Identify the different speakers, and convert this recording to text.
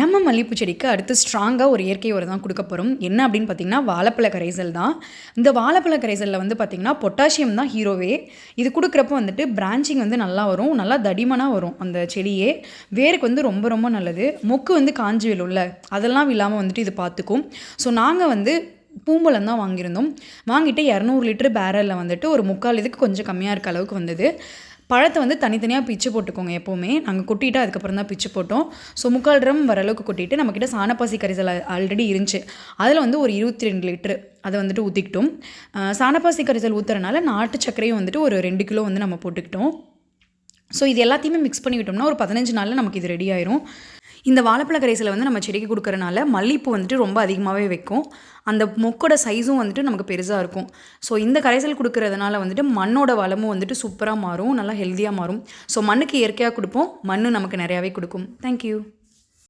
Speaker 1: நம்ம மல்லிகைப்பூ செடிக்கு அடுத்து ஸ்ட்ராங்காக ஒரு இயற்கை உரம் தான் கொடுக்க போகிறோம் என்ன அப்படின்னு பார்த்தீங்கன்னா வாழைப்பழ கரைசல் தான். இந்த வாழைப்பழ கரைசலில் வந்து பார்த்திங்கன்னா பொட்டாசியம் தான் ஹீரோவே இது கொடுக்குறப்போ வந்துட்டு பிரான்ச்சிங் வந்து நல்லா வரும் நல்லா தடிமனாக வரும் அந்த செடியே. வேருக்கு வந்து ரொம்ப ரொம்ப நல்லது. மொக்கு வந்து காஞ்சி விழும்ல. அதெல்லாம் இல்லாமல் வந்துட்டு இது பார்த்துக்கும் ஸோ நாங்கள் வந்து பூம்பழம் தான் வாங்கியிருந்தோம். வாங்கிட்டு இரநூறு லிட்டர் பேரலில் வந்துட்டு ஒரு முக்கால் இதுக்கு கொஞ்சம் கம்மியாக இருக்க அளவுக்கு வந்தது. பழத்தை வந்து தனித்தனியாக பிச்சு போட்டுக்கோங்க எப்போவுமே. நாங்கள் கொட்டிட்டு அதுக்கப்புறம் தான் பிச்சு போட்டோம். ஸோ முக்கால் ட்ரம் வர அளவுக்கு கொட்டிட்டு நம்மக்கிட்ட சாணப்பாசி கரைசல் ஆல்ரெடி இருந்துச்சு. அதில் வந்து ஒரு இருபத்தி ரெண்டு லிட்டரு அதை வந்துட்டு ஊற்றிக்கிட்டோம் சாணப்பாசி கரைசல் ஊற்றுறனால நாட்டு சர்க்கரையும் வந்துட்டு ஒரு ரெண்டு கிலோ வந்து நம்ம போட்டுக்கிட்டோம். ஸோ இது எல்லாத்தையுமே மிக்ஸ் பண்ணிக்கிட்டோம்னா ஒரு பதினஞ்சு நாளில் நமக்கு இது ரெடி ஆயிரும். இந்த வாழைப்பழ கரைசலை வந்து நம்ம செடிக்கு கொடுக்கறனால மல்லிப்பூ வந்துட்டு ரொம்ப அதிகமாகவே வைக்கும். அந்த மொக்கோட சைஸும் வந்துட்டு நமக்கு பெருசாக இருக்கும். ஸோ இந்த கரைசல் கொடுக்கறதுனால வந்துட்டு மண்ணோட வளமும் வந்துட்டு சூப்பராக மாறும். நல்லா ஹெல்த்தியாக மாறும். ஸோ மண்ணுக்கு இயற்கையாக கொடுப்போம். மண்ணு நமக்கு நிறையாவே கொடுக்கும். தேங்க்யூ